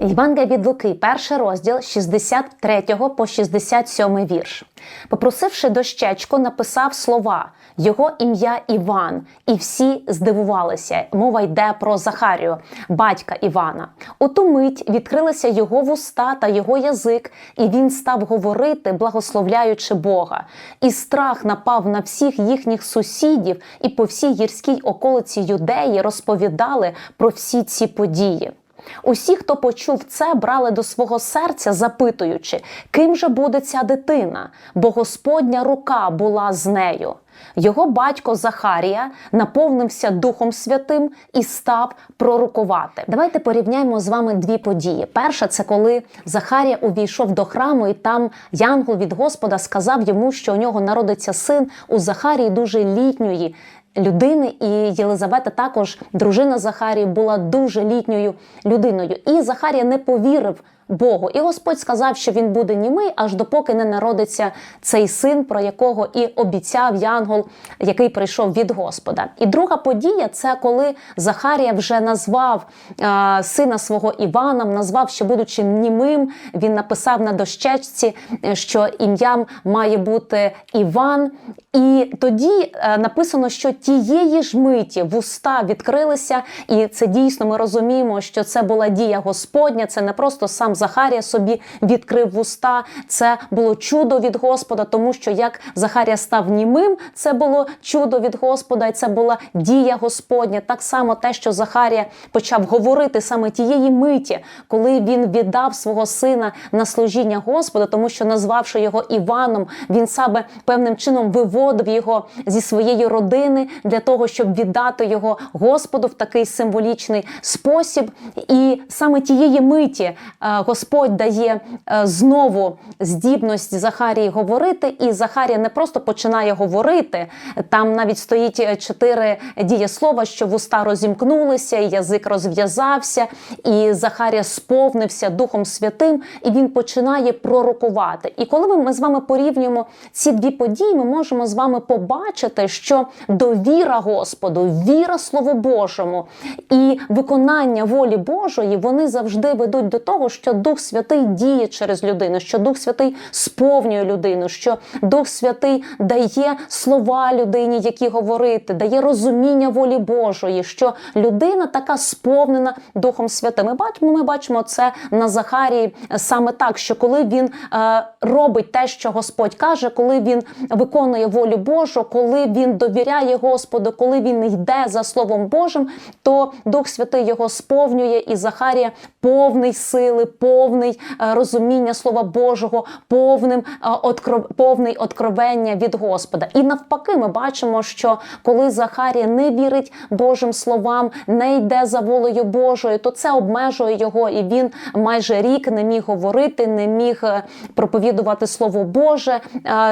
Євангелія від Луки, перший розділ 63 по 67 вірш. Попросивши дощечку, написав слова його ім'я Іван, і всі здивувалися. Мова йде про Захарію, батька Івана. У ту мить відкрилися його вуста та його язик, і він став говорити, благословляючи Бога. І страх напав на всіх їхніх сусідів, і по всій гірській околиці юдеї розповідали про всі ці події. Усі, хто почув це, брали до свого серця, запитуючи, ким же буде ця дитина, бо Господня рука була з нею. Його батько Захарія наповнився Духом Святим і став пророкувати. Давайте порівняємо з вами дві події. Перша це коли Захарія увійшов до храму, і там янгол від Господа сказав йому, що у нього народиться син у Захарії дуже літньої людини, і Єлизавета, також дружина Захарії, була дуже літньою людиною. І Захарія не повірив. Богу, і Господь сказав, що він буде німий, аж допоки не народиться цей син, про якого і обіцяв Янгол, який прийшов від Господа. І друга подія це коли Захарія вже назвав а, сина свого Іваном, назвав, що будучи німим, він написав на дощечці, що ім'ям має бути Іван. І тоді а, написано, що тієї ж миті вуста відкрилися, і це дійсно ми розуміємо, що це була дія Господня, це не просто сам. Захарія собі відкрив вуста. Це було чудо від Господа, тому що як Захарія став німим, це було чудо від Господа, і це була дія Господня. Так само те, що Захарія почав говорити саме тієї миті, коли він віддав свого сина на служіння Господа, тому що, назвавши його Іваном, він саме певним чином виводив його зі своєї родини для того, щоб віддати його Господу в такий символічний спосіб. І саме тієї миті Господь дає знову здібність Захарії говорити, і Захарія не просто починає говорити. Там навіть стоїть чотири дієслова, що вуста розімкнулися, язик розв'язався, і Захарія сповнився Духом Святим, і він починає пророкувати. І коли ми з вами порівнюємо ці дві події, ми можемо з вами побачити, що довіра Господу, віра Слову Божому і виконання волі Божої вони завжди ведуть до того, що Дух Святий діє через людину, що Дух Святий сповнює людину, що Дух Святий дає слова людині, які говорити, дає розуміння волі Божої, що людина така сповнена Духом Святим. Ми бачимо, ми бачимо це на Захарії саме так, що коли він е, робить те, що Господь каже, коли він виконує волю Божу, коли він довіряє Господу, коли він йде за Словом Божим, то Дух Святий його сповнює, і Захарія повний сили, повний е, розуміння Слова Божого, повним е, повний откровення від Господа. І навпаки, ми бачимо, що коли Захарія не вірить Божим словам, не йде за волею Божою, то це обмежує його, і він майже рік не міг говорити, не міг е, проповідувати Слово Боже.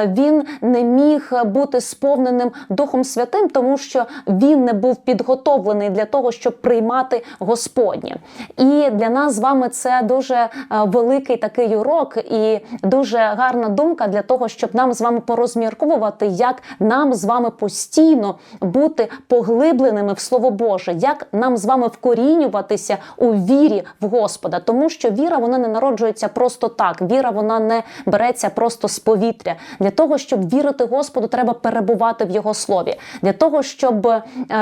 Він не міг бути сповненим Духом Святим, тому що він не був підготовлений для того, щоб приймати Господнє. І для нас з вами це дуже великий такий урок і дуже гарна думка для того, щоб нам з вами порозмірковувати, як нам з вами постійно бути поглибленими в Слово Боже, як нам з вами вкорінюватися у вірі в Господа, тому що віра вона не народжується просто так. Віра вона не береться просто з повітря. Для того, щоб вірити Господу, треба перебувати в Його слові. Для того, щоб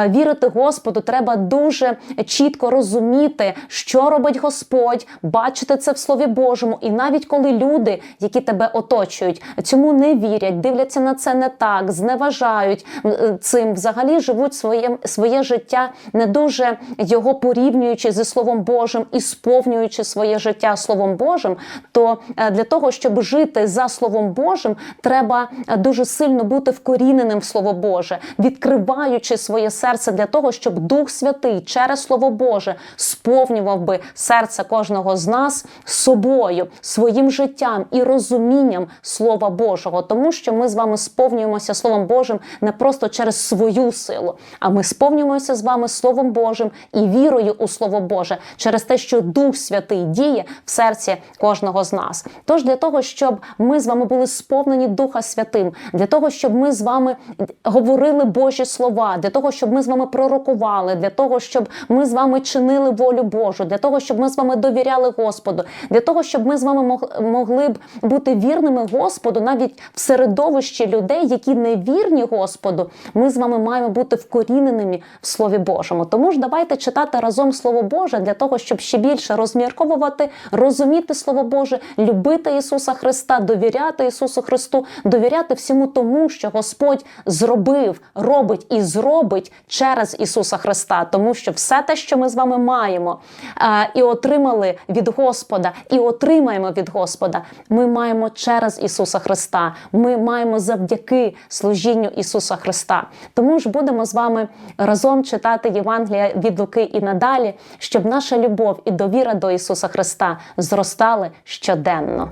вірити Господу, треба дуже чітко розуміти, що робить Господь, бачити це в Слові Божому. І навіть коли люди, які тебе оточують, цьому не вірять, дивляться на це не так, зневажають цим, взагалі живуть своє, своє життя, не дуже його порівнюючи зі Словом Божим і сповнюючи своє життя Словом Божим, то для того, щоб жити за Словом Божим, треба дуже сильно бути вкоріненим в Слово Боже, відкриваючи своє серце для того, щоб Дух Святий через Слово Боже сповнював би серце кожного з нас нас собою, своїм життям і розумінням Слова Божого, тому що ми з вами сповнюємося Словом Божим не просто через свою силу, а ми сповнюємося з вами Словом Божим і вірою у Слово Боже через те, що Дух Святий діє в серці кожного з нас. Тож для того, щоб ми з вами були сповнені Духа Святим, для того, щоб ми з вами говорили Божі слова, для того, щоб ми з вами пророкували, для того, щоб ми з вами чинили волю Божу, для того, щоб ми з вами довіряли Господу, для того, щоб ми з вами могли б бути вірними Господу навіть в середовищі людей, які не вірні Господу, ми з вами маємо бути вкоріненими в Слові Божому. Тому ж давайте читати разом Слово Боже для того, щоб ще більше розмірковувати, розуміти Слово Боже, любити Ісуса Христа, довіряти Ісусу Христу, довіряти всьому тому, що Господь зробив, робить і зробить через Ісуса Христа, тому що все те, що ми з вами маємо е, і отримали від Господа, і отримаємо від Господа, ми маємо через Ісуса Христа. Ми маємо завдяки служінню Ісуса Христа. Тому ж будемо з вами разом читати Євангелія від Луки і надалі, щоб наша любов і довіра до Ісуса Христа зростали щоденно.